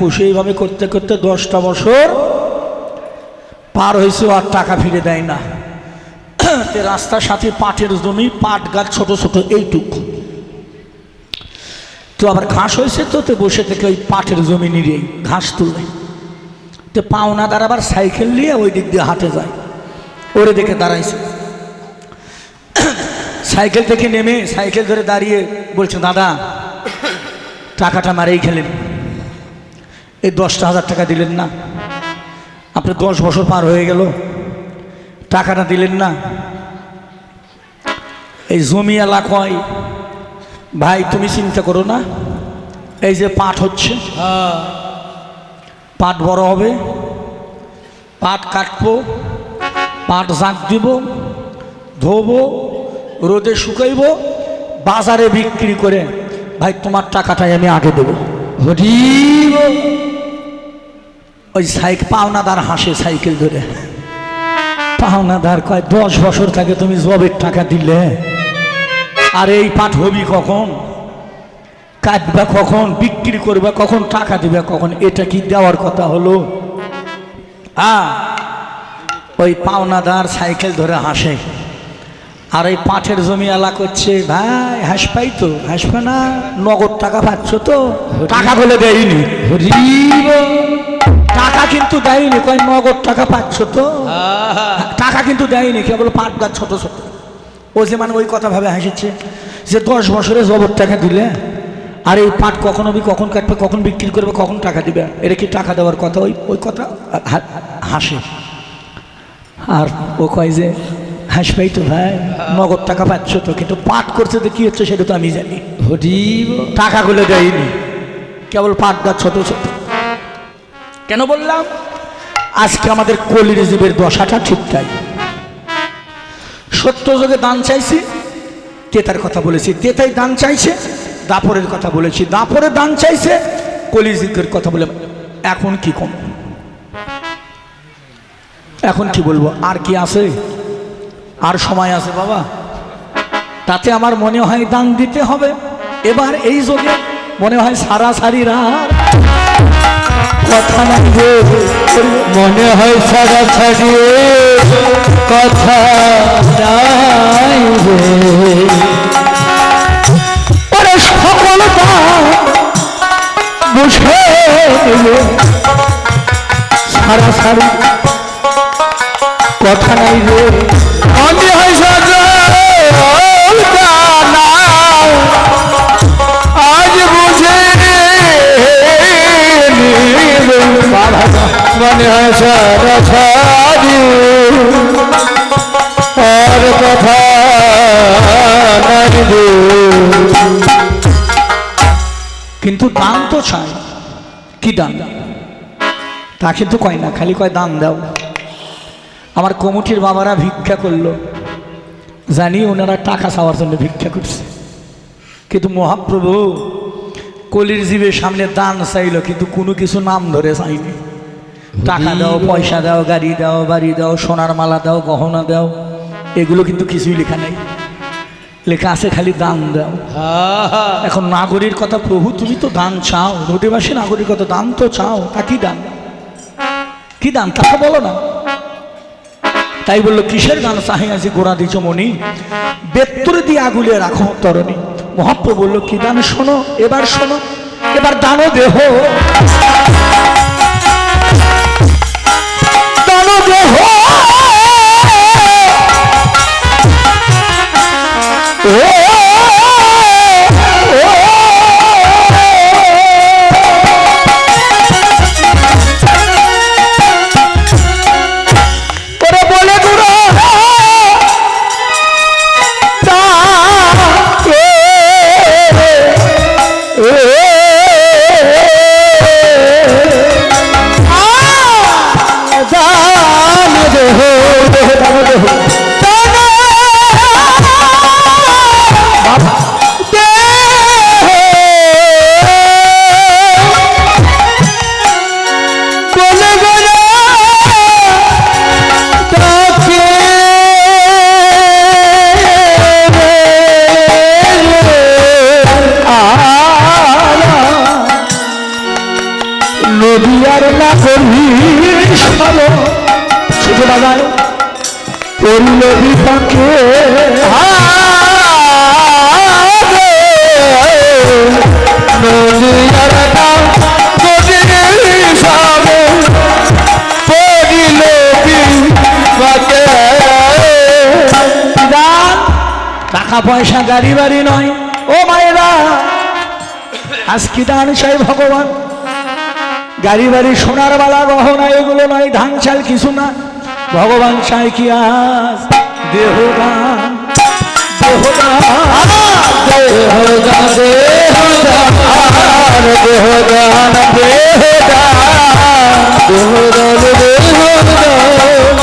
ফুসে এইভাবে করতে করতে দশটা বছর পার হয়েছে আর টাকা ফিরে দেয় না। রাস্তার সাথে পাটের জমি, পাট গাছ ছোট ছোট, এইটুকু। তো আবার ঘাস হয়েছে তো তো বসে থেকে ওই পাটের জমি নিয়ে ঘাস তুলে। তো পাওনাদার আবার সাইকেল নিয়ে ওই দিক দিয়ে হাঁটে যায়। ওরে দেখে দাঁড়াইছে। সাইকেল থেকে নেমে সাইকেল ধরে দাঁড়িয়ে বলছে, দাদা, টাকাটা মারেই খেলেন। এই দশটা হাজার টাকা দিলেন না। আপনি দশ বছর পার হয়ে গেল। টাকাটা দিলেন না। এই জমি এলাকায় ভাই, তুমি চিন্তা করো না। এই যে পাট হচ্ছে, পাট বড় হবে। পাট কাটবো, পাট জাঁক দিব, ধোবো, রোদে শুকাইব, বাজারে বিক্রি করে, ভাই, তোমার টাকাটাই আমি আগে দেবো। হরিব ওই সাইকেল পাওনাদার হাসে সাইকেল ধরে। পাওনাদার কয় দশ বছর থাকে তুমি জবের টাকা দিলে। আর এই পাঠ হবি কখন? কাটবা কখন? বিক্রি করবে কখন? টাকা দিবে কখন? এটা কি দেওয়ার কথা হলো? হ্যাঁ ওই পাওনাদার সাইকেল ধরে হাসে। আর এই পাঠের জমি এলা করছে ভাই হাসপাই তো? হাসবে না নগদ টাকা পাচ্ছ তো? টাকা বলে দেয়নি। টাকা কিন্তু দেয়নি কয় নগদ টাকা পাচ্ছ তো? টাকা কিন্তু দেয়নি কেবল পাট গাছ ছোট ছোট। ও যে মানে ওই কথা ভাবে হাসিচ্ছে যে দশ বছরে জবর টাকা দিলে আর এই পাট কখন কখন কাটবে কখন বিক্রি করবে কখন টাকা দিবে? এটা কি টাকা দেওয়ার কথা? ওই ওই কথা হাসে। আর ও কয় যে হাসপাই তো ভাই নগদ টাকা পাচ্ছ তো কিন্তু পাট করছে তো কি হচ্ছে সেটা তো আমি জানি। টাকাগুলো দেয়নি কেবল পাট গাছ ছোট ছোট। কেন বললাম? আজকে আমাদের কলির জীবের দশাটা ঠিক তাই। সত্য যোগে দান চাইছি, তেতার কথা বলেছি, তেতাই দান চাইছে, দাপরের কথা বলেছি, দাপরে দান চাইছে কলিযুগের কথা বলে এখন কি কম? এখন কি বলব, আর কি আছে? আর সময় আছে বাবা। তাতে আমার মনে হয় দান দিতে হবে। এবার এই যোগে মনে হয় সারা সারি রাত কথা নাই গো। মনে হয় সারা ছাড়িয়ে কথা সকল বুঝে সারা সারি কথা নাই রে মনে হয় আর কথা কিন্তু দান তো চাই। কি দান তা কিন্তু কয় না, খালি কয় দান দাও। আমার কমিটির বাবারা ভিক্ষা করল। জানি ওনারা টাকা চাওয়ার জন্য ভিক্ষা করছে। কিন্তু মহাপ্রভু, কলির জীবের সামনে দান চাইলো, কিন্তু কোনো কিছু নাম ধরে চাইনি। টাকা দাও পয়সা দাও গাড়ি দাও বাড়ি দাও সোনার মালা দাও গহনা দাও। এগুলো কিন্তু কিছুই লেখা নেই। লেখা আছে খালি দান দাও। এখন নাগরীর কথা প্রভু তুমি তো দান চাও। নদীবাসী নাগরীর কথা দান তো চাও তা কি দান? কি দান? তাকে বলো না। তাই বলল কিসের গান চাহে আছে গোড়া দিচ মনি বেত্তরে দিয়ে আগুলে রাখো তরণী। মহাপ্রভু বলল কি দান শোনো? এবার শোনো। এবার দানো দেহ। দানো করল দান টাকা পয়সা গাড়ি বাড়ি নয়। ও মায়েরা আজ কি দান চাই ভগবান। গাড়ি বাড়ি সোনার বালা গহনা এগুলো নয়, ধান চাল কিছু না। ভগবান চাই কি আজ দেহ দান দেহ দান দেহদান দেহদান দেহদান দেহদান দেহদান।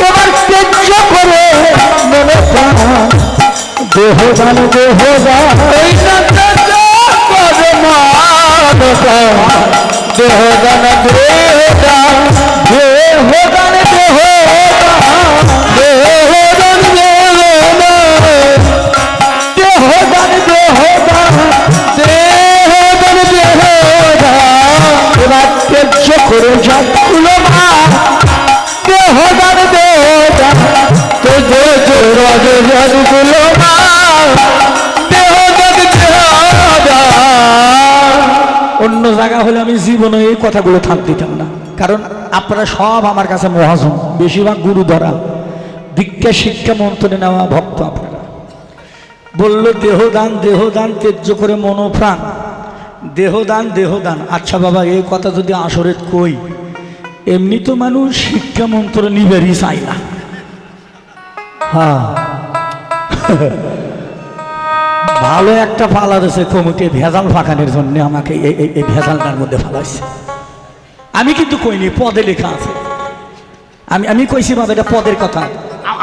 এবার তেজ্য করে মনে প্রাণ দেহ দান দেহ দান এই নন্দন পরমানতা দেহদান দেহদান অন্য জায়গা হলে আমি জীবনে এই কথাগুলো থাক দিতাম না। কারণ আপনারা সব আমার কাছে মহাজন, বেশিরভাগ গুরু ধরা। দীক্ষা, শিক্ষা মন্ত্রে নেওয়া ভক্ত আপনারা। বলল, দেহদান দেহদান, তেজ্য করে মনোপ্রাণ। দেহদান দেহদান। আচ্ছা বাবা, এই কথা যদি আসরে কই, এমনি তো মানুষ শিক্ষা, মন্ত্র নিবেরই চায় না। হ্যাঁ। ভালো একটা ফালা দিয়েছে কমিটি ভেজাল ফাঁকানোর জন্য আমাকে এই ভেজালটার মধ্যে ফালাইছে। আমি কিন্তু কইনি পদে লেখা আছে। আমি আমি কইছি বাবা এটা পদের কথা।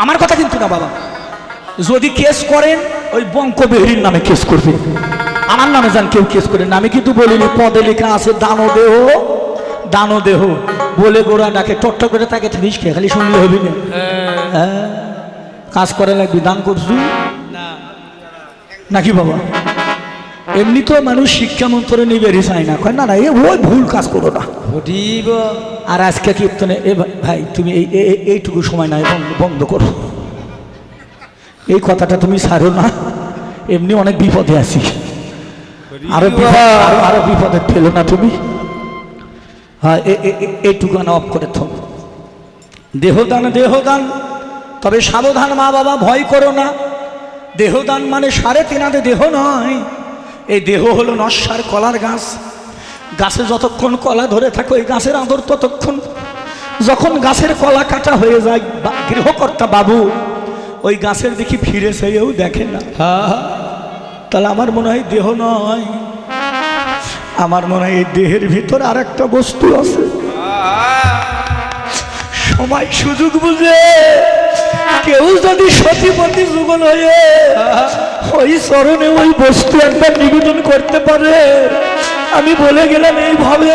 আমার কথা কিন্তু না বাবা। যদি কেস করেন ওই বঙ্ক বেহরির নামে কেস করবে। আমার নামে যান কেউ কেস করেন না। আমি কিন্তু বলিনি পদে লেখা আছে দানো দেহ দানো দেহ বলে গোড়া ডাকে টট্ট করে তাকে খেয়ে খালি শুনলে হবি না। হ্যাঁ। কাজ করে লাগবি দান করছু। নাকি বাবা? এমনি তো মানুষ শিক্ষা মন্ত্রে নিবেরই চায় না। কয় না না এ ওই ভুল কাজ করো না। আর আজকে কীর্তনে এ ভাই- তুমি এই এইটুকু সময় নাই বন্ধ করো। এই কথাটা তুমি ছাড়ো না। এমনি অনেক বিপদে আছি। আরও বিপদ আরও বিপদে ফেলো না তুমি। হ্যাঁ এইটুকু অফ করে থাক দেহদান দেহদান তবে সাবধান মা বাবা ভয় করো না। দেহদান মানে সাড়ে তিনাতে দেহ নয়। এই দেহ হলো নস্যার কলার গাছ। গাছে যতক্ষণ কলা ধরে থাকে ওই গাছের আদর ততক্ষণ। যখন গাছের কলা কাটা হয়ে যায় গৃহকর্তা বাবু ওই গাছের দেখি ফিরে সেও দেখে না। তাহলে আমার মনে হয় দেহ নয়। আমার মনে হয় এই দেহের ভিতরে আর একটা বস্তু আছে। সময় সুযোগ বুঝে কেউ যদি সতীপতি যুগল হয়ে ওই চরণে ওই বস্তু একবার নিবেদন করতে পারে, আমি বলে গেলাম এইভাবে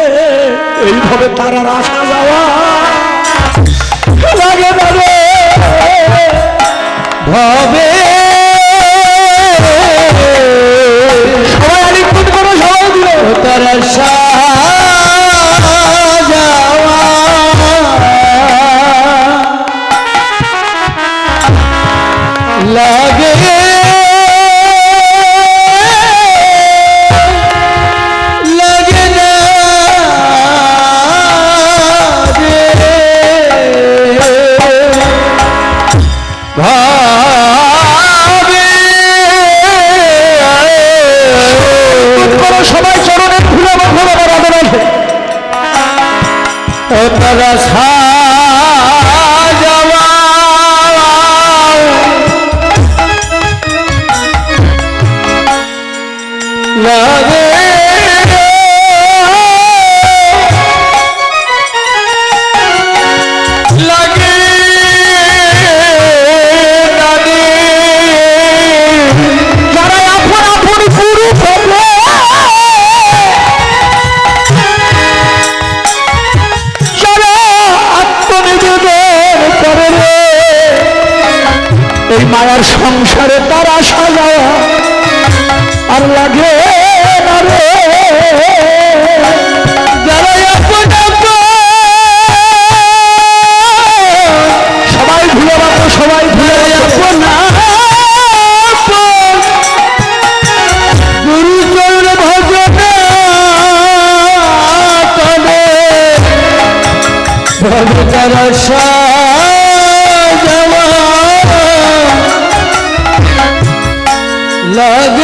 এইভাবে তার আসা যাওয়া লাগে না ভবে। সবাই আলিঙ্গন করো, সবাই দিল তার লাগে এই মায়ার সংসারে তার আশা যাওয়া আর লাগে না সবাই ভুলে বাবু সবাই ভুলে যাব না। ভজন love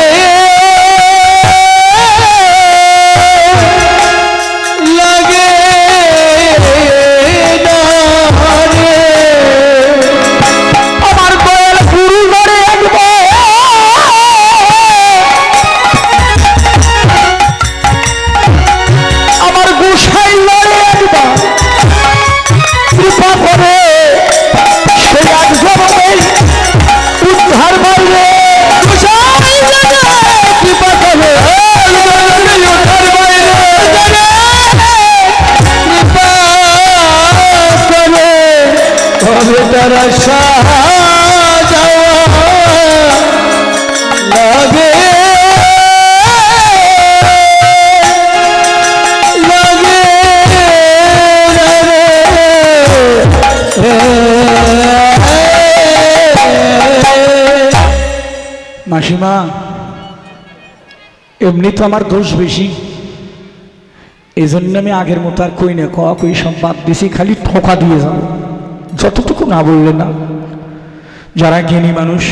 এমনি তো আমার দোষ বেশি। এই জন্য আমি আগের মতো আর কই না, ক, কই সব বাদ দিছি, খালি ঠোকা দিয়ে যাব। যতটুকু না বললে না, যারা জ্ঞানী মানুষ,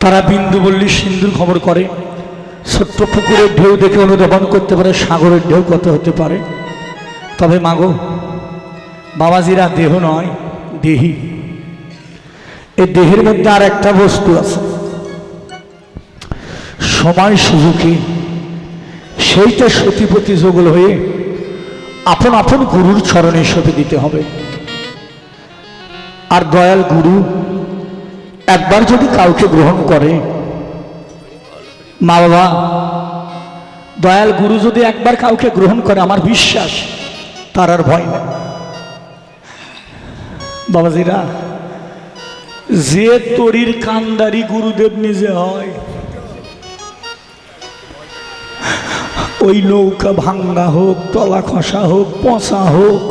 তারা বিন্দু বললি সিন্ধুর খবর করে। ছোট্ট পুকুরের ঢেউ দেখে অনুধাবন করতে পারে, সাগরের ঢেউ কত হতে পারে। তবে মাগো, বাবাজিরা দেহ নয়, দেহি। এই দেহের মধ্যে আর একটা বস্তু আছে। সময় সুযোগে সেইটা সতীপতি যোগল হয়ে আপন আপন গুরুর চরণে সঁপে দিতে হবে। আর দয়াল গুরু একবার যদি কাউকে গ্রহণ করে, মা বাবা, দয়াল গুরু যদি একবার কাউকে গ্রহণ করে, আমার বিশ্বাস তার আর ভয় নেই। বাবাজিরা, যে তরির কান্দারি গুরুদেব নিজে হয় ওই নৌকা ভাঙ্গা হোক, তলা খসা হোক, পচা হোক,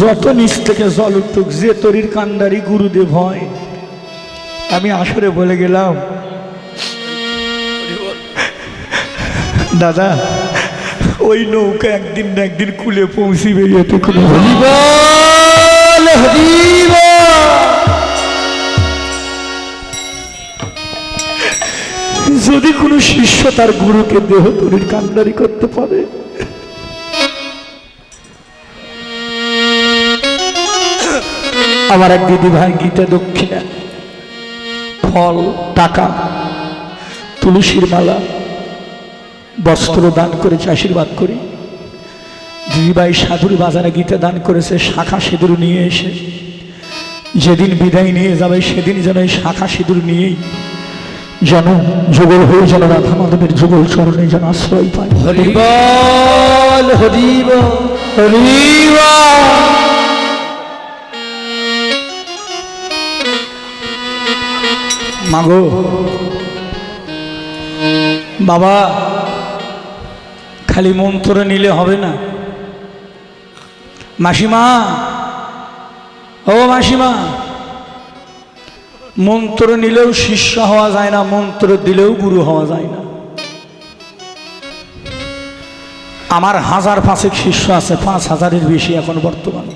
যত নিচ থেকে জল উঠুক, যে তরির কান্দারি গুরুদেব হয় আমি আসরে বলে গেলাম, দাদা, ওই নৌকা একদিন না একদিন কুলে পৌঁছিবে এতে কোনো। হরিবল হরিবল যদি কোনো শিষ্য তার গুরুকে দেহ তরির কান্দারি করতে পারে? আমার এক দিদি ভাই গীতা দক্ষিণা, ফল, টাকা, তুলসীর মালা, বস্ত্র দান করেছে, আশীর্বাদ করি। দিদিভাই সাধুর বাজারে গীতা দান করেছে, শাখা সিঁদুর নিয়ে এসে, যেদিন বিদায় নিয়ে যাবে, সেদিন যেন এই শাখা সিঁদুর নিয়েই যেন যুগল হয়ে যেন রাধা মাধবের যুগল চরণে যেন আশ্রয় পায়। হরিবল হরিব হরিব। মাগো বাবা খালি মন্ত্র নিলে হবে না। মাসিমা ও মাসিমা মন্ত্র নিলেও শিষ্য হওয়া যায় না, মন্ত্র দিলেও গুরু হওয়া যায় না। আমার হাজার পাঁচেক শিষ্য আছে, পাঁচ হাজারের বেশি এখন বর্তমানে।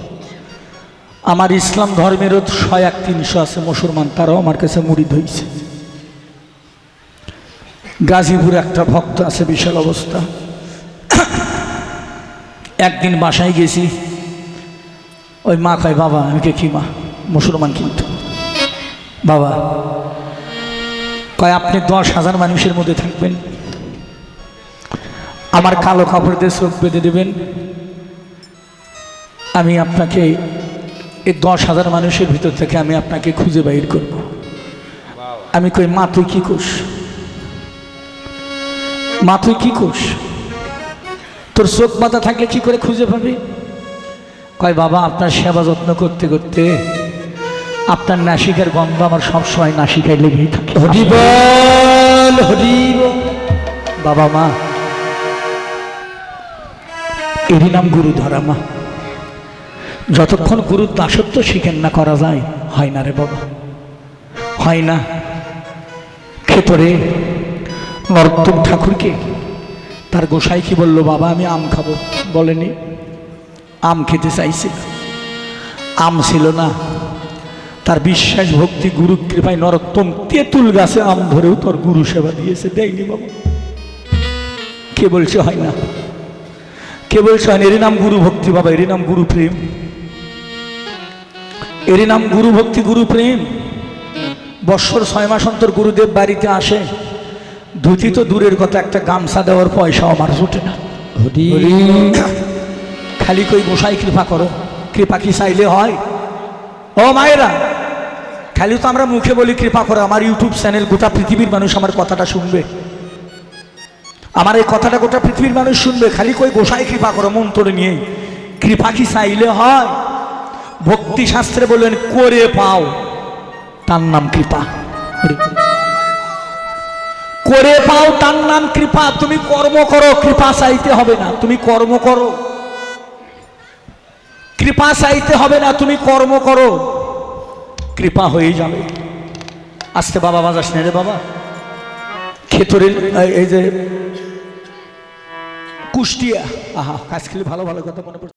আমার ইসলাম ধর্মেরও ছয় এক তিনশো আছে মুসলমান, তারাও আমার কাছে মুড়ি ধইছে। গাজীপুর একটা ভক্ত আছে, বিশাল অবস্থা। একদিন বাসায় গেছি, ওই মা কয়, বাবা, আমি কে কি মা? মুসলমান কিন্তু। বাবা, কয় আপনি দশ হাজার মানুষের মধ্যে থাকবেন। আমার কালো কাপড় দিয়ে চোখ বেঁধে দেবেন। আমি আপনাকে এই দশ হাজার মানুষের ভিতর থেকে আমি আপনাকে খুঁজে বাইর করব। আমি কই, মা, তুই কি কোষ মা, তুই কি কোষ তোর চোখ মাথা থাকলে কি করে খুঁজে পাবি? কয়, বাবা, আপনার সেবা যত্ন করতে করতে আপনার নাসিকার গন্ধ আমার সবসময় নাসিকায় লেগেই থাকে। হরিবল হরিব। বাবা মা এরই নাম গুরু ধরা মা। যতক্ষণ গুরুর দাসত্ব শিখেন না করা যায় হয় না রে বাবা। হয় না। ক্ষেতরে নরোত্তম ঠাকুরকে তার গোসাই কি বলল বাবা আমি আম খাব। বলেনি। আম খেতে চাইছিল। আম ছিল না। তার বিশ্বাস ভক্তি গুরু কৃপায় নরোত্তম তেঁতুল গাছে আম ধরেও তোর গুরু সেবা দিয়েছে। দেয়নি বাবা। কে বলছে হয় না? কে বলছে হয় না? এরই নাম গুরু ভক্তি বাবা এরই নাম গুরু প্রেম। এরই নাম গুরু ভক্তি গুরু প্রেম। বৎসর ছয় মাস অন্তর গুরুদেব বাড়িতে আসে। ধুতি তো দূরের কথা একটা গামছা দেওয়ার পয়সা আমার জোটে না। খালি কই গোসাই কৃপা করো। কৃপা কি চাইলে হয়? ও মায়েরা খালি তো আমরা মুখে বলি, কৃপা করো আমার ইউটিউব চ্যানেল গোটা পৃথিবীর মানুষ আমার কথাটা শুনবে। আমার এই কথাটা গোটা পৃথিবীর মানুষ শুনবে, খালি কই গোসাই কৃপা করো মন তোরে নিয়ে কৃপা কি চাইলে হয়? ভক্তি শাস্ত্রে বললেন, করে পাও। তার নাম কৃপা। করে পাও, তার নাম কৃপা। তুমি কর্ম করো, কৃপা চাইতে হবে না। তুমি কর্ম করো। কৃপা চাইতে হবে না, তুমি কর্ম করো। কৃপা হয়ে যাবে। আজকে বাবা বাজাস নে রে বাবা। খেতরের, এই- এই যে কুষ্টিয়া। আহা আজকে ভালো ভালো কথা মনে পড়ছে।